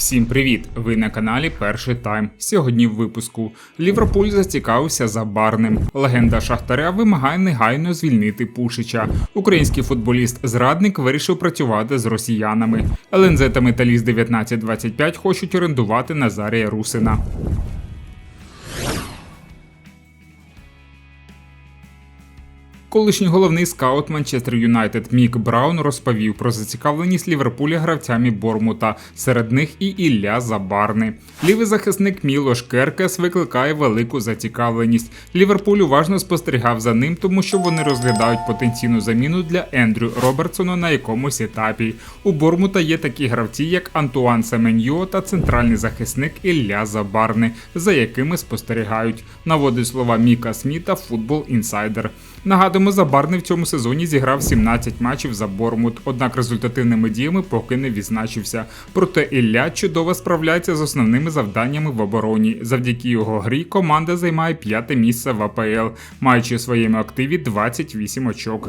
Всім привіт! Ви на каналі Перший Тайм. Сьогодні в випуску Ліверпуль зацікавився за барним. Легенда Шахтаря вимагає негайно звільнити Пушича. Український футболіст-зрадник вирішив працювати з росіянами. ЛНЗ та Металіст 1925 хочуть орендувати Назарія Русина. Колишній головний скаут Манчестер Юнайтед Мік Браун розповів про зацікавленість Ліверпуля гравцями Бормута, серед них і Ілля Забарни. Лівий захисник Мілош Керкес викликає велику зацікавленість. Ліверпуль уважно спостерігав за ним, тому що вони розглядають потенційну заміну для Ендрю Робертсона на якомусь етапі. У Бормута є такі гравці, як Антуан Семеньо та центральний захисник Ілля Забарни, за якими спостерігають. Наводить слова Міка Сміта Футбол Інсайдер. Нагадуємо, Забарний в цьому сезоні зіграв 17 матчів за Бормут, однак результативними діями поки не відзначився. Проте Ілля чудово справляється з основними завданнями в обороні. Завдяки його грі команда займає п'яте місце в АПЛ, маючи у своєму активі 28 очок.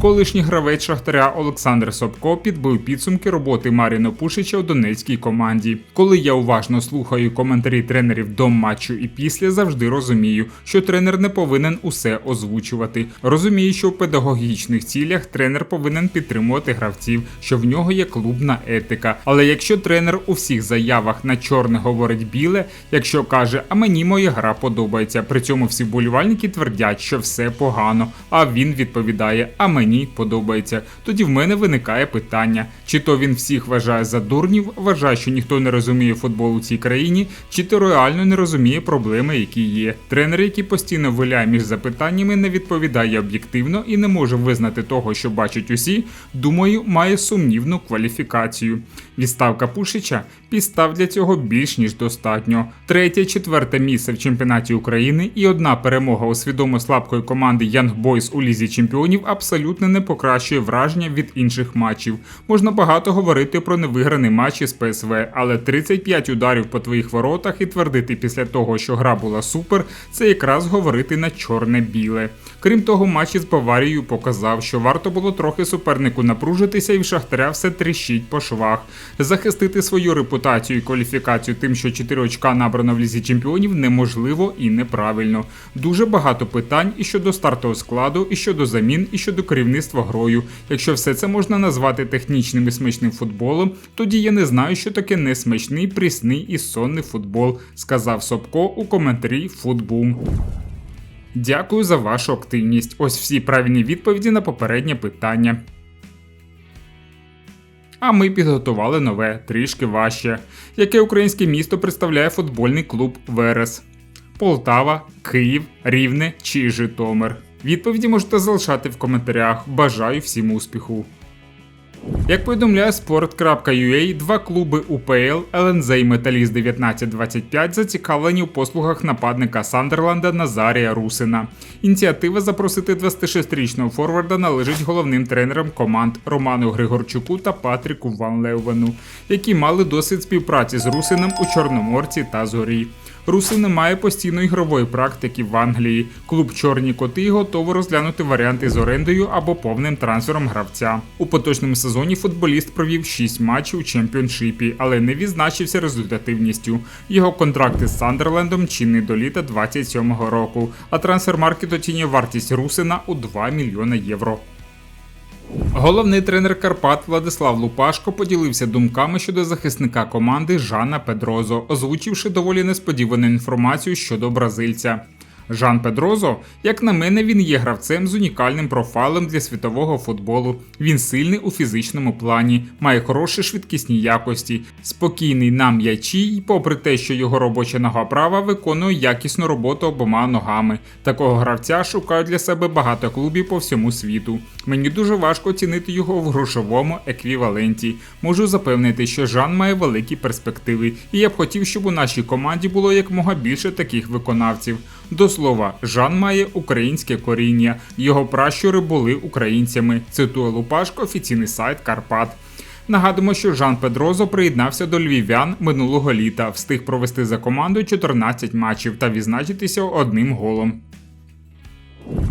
Колишній гравець Шахтаря Олександр Собко підбив підсумки роботи Маріно Пушича у донецькій команді. Коли я уважно слухаю коментарі тренерів до матчу і після, завжди розумію, що тренер не повинен усе озвучувати. Розумію, що в педагогічних цілях тренер повинен підтримувати гравців, що в нього є клубна етика. Але якщо тренер у всіх заявах на чорне говорить біле, якщо каже, а мені моя гра подобається, при цьому всі болівальники твердять, що все погано, а він відповідає, а мені подобається. Тоді в мене виникає питання: чи то він всіх вважає за дурнів, вважає, що ніхто не розуміє футбол у цій країні, чи то реально не розуміє проблеми, які є. Тренер, який постійно виляє між запитаннями, не відповідає об'єктивно і не може визнати того, що бачать усі, думаю, має сумнівну кваліфікацію. Відставка Пушича підстав для цього більш ніж достатньо. Третє, четверте місце в чемпіонаті України і одна перемога у свідомо слабкої команди Young Boys у лізі чемпіонів абсолютно не покращує враження від інших матчів. Можна багато говорити про невиграний матч із ПСВ, але 35 ударів по твоїх воротах і твердити після того, що гра була супер, це якраз говорити на чорне-біле. Крім того, матч із Баварією показав, що варто було трохи супернику напружитися, і в Шахтаря все тріщить по швах. Захистити свою репутацію і кваліфікацію тим, що 4 очка набрано в лізі чемпіонів, неможливо і неправильно. Дуже багато питань і щодо стартового складу, і щодо замін, і щодо керівництва грою. Якщо все це можна назвати технічним і смачним футболом, тоді я не знаю, що таке несмачний, прісний і сонний футбол, сказав Собко у коментарі Футбум. Дякую за вашу активність. Ось всі правильні відповіді на попереднє питання. А ми підготували нове, трішки важче. Яке українське місто представляє футбольний клуб Верес? Полтава, Київ, Рівне чи Житомир? Відповіді можете залишати в коментарях. Бажаю всім успіху! Як повідомляє Sport.ua, два клуби УПЛ ЛНЗ і Металіст 1925 зацікавлені у послугах нападника Сандерланда Назарія Русина. Ініціатива запросити 26-річного форварда належить головним тренерам команд Роману Григорчуку та Патріку Ван Леувену, які мали досвід співпраці з Русином у Чорноморці та Зорі. Русин не має постійної ігрової практики в Англії. Клуб Чорні коти готовий розглянути варіанти з орендою або повним трансфером гравця. У поточному сезоні футболіст провів 6 матчів у чемпіоншипі, але не відзначився результативністю. Його контракт із Сандерлендом чинний до літа 27-го року, а трансфермаркет оцінює вартість Русина у 2 мільйони євро. Головний тренер Карпат Владислав Лупашко поділився думками щодо захисника команди Жана Педрозо, озвучивши доволі несподівану інформацію щодо бразильця. Жан Педрозо, як на мене, він є гравцем з унікальним профайлем для світового футболу. Він сильний у фізичному плані, має хороші швидкісні якості, спокійний на м'ячі, і попри те, що його робоча нога права виконує якісну роботу обома ногами. Такого гравця шукають для себе багато клубів по всьому світу. Мені дуже важко оцінити його в грошовому еквіваленті. Можу запевнити, що Жан має великі перспективи, і я б хотів, щоб у нашій команді було якмога більше таких виконавців. До слова, Жан має українське коріння. Його пращури були українцями. Цитує Лупашко, офіційний сайт Карпат. Нагадуємо, що Жан Педрозо приєднався до львів'ян минулого літа, встиг провести за командою 14 матчів та відзначитися одним голом.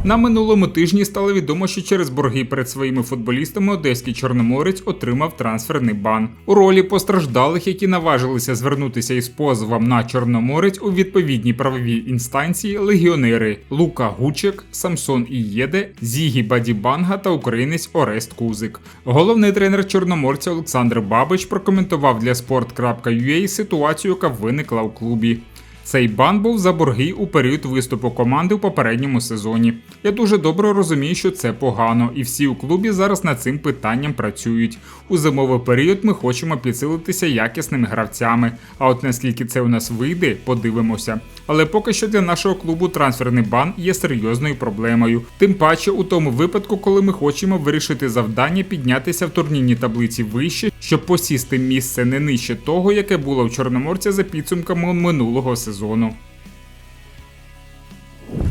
На минулому тижні стало відомо, що через борги перед своїми футболістами одеський чорноморець отримав трансферний бан. У ролі постраждалих, які наважилися звернутися із позовом на чорноморець у відповідній правовій інстанції легіонери Лука Гучек, Самсон Ієде, Зігі Бадібанга та українець Орест Кузик. Головний тренер чорноморця Олександр Бабич прокоментував для sport.ua ситуацію, яка виникла у клубі. Цей бан був за борги у період виступу команди у попередньому сезоні. Я дуже добре розумію, що це погано, і всі у клубі зараз над цим питанням працюють. У зимовий період ми хочемо підсилитися якісними гравцями. А от наскільки це у нас вийде, подивимося. Але поки що для нашого клубу трансферний бан є серйозною проблемою. Тим паче у тому випадку, коли ми хочемо вирішити завдання піднятися в турнірній таблиці вище, щоб посісти місце не нижче того, яке було в Чорноморця за підсумками минулого сезону.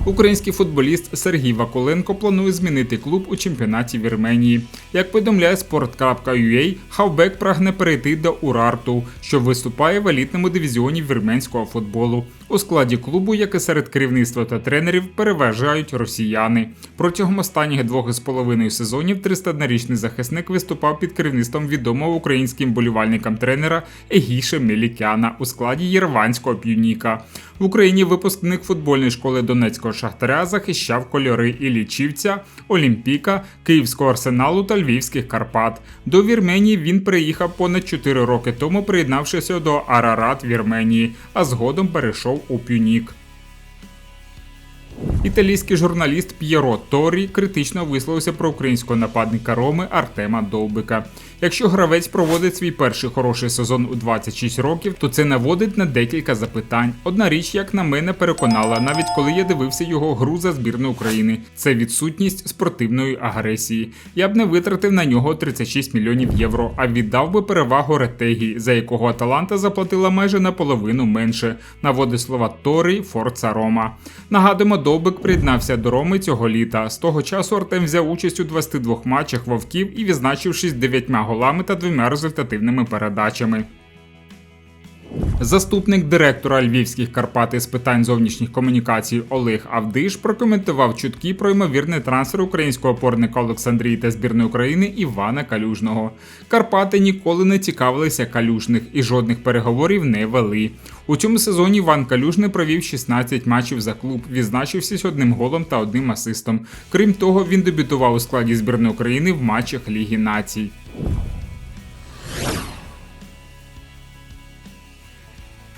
Український футболіст Сергій Ваколенко планує змінити клуб у чемпіонаті Вірменії. Як повідомляє sport.ua, Хавбек прагне перейти до Урарту, що виступає в елітному дивізіоні вірменського футболу. У складі клубу, як і серед керівництва та тренерів, переважають росіяни. Протягом останніх двох із половиною сезонів 31-річний захисник виступав під керівництвом відомого українським болівальникам тренера Егіше Мелікяна у складі Єрванського п'юніка. В Україні випускник футбольної школи Донецького Шахтаря захищав кольори Іллічівця, Олімпіка, Київського арсеналу та Львівських Карпат. До Вірменії він приїхав понад 4 роки тому, приєднавшися до Арарат Вірменії, а згодом перейшов у Пюнік. Італійський журналіст П'єро Торі критично висловився про українського нападника Роми Артема Довбика. Якщо гравець проводить свій перший хороший сезон у 26 років, то це наводить на декілька запитань. Одна річ, як на мене, переконала, навіть коли я дивився його гру за збірну України, це відсутність спортивної агресії. Я б не витратив на нього 36 мільйонів євро, а віддав би перевагу Ретегі, за якого Аталанта заплатила майже наполовину менше. Наводить слова Торі Форца Рома. Нагадуємо, Довбик приєднався до Роми цього літа. З того часу Артем взяв участь у 22 матчах вовків і відзначившись 9 голами та двома результативними передачами. Заступник директора Львівських Карпат із питань зовнішніх комунікацій Олег Авдиш прокоментував чутки про ймовірний трансфер українського опорника Олександрії та збірної України Івана Калюжного. Карпати ніколи не цікавилися калюжних і жодних переговорів не вели. У цьому сезоні Іван Калюжний провів 16 матчів за клуб, відзначившись одним голом та одним асистом. Крім того, він дебютував у складі збірної України в матчах Ліги Націй.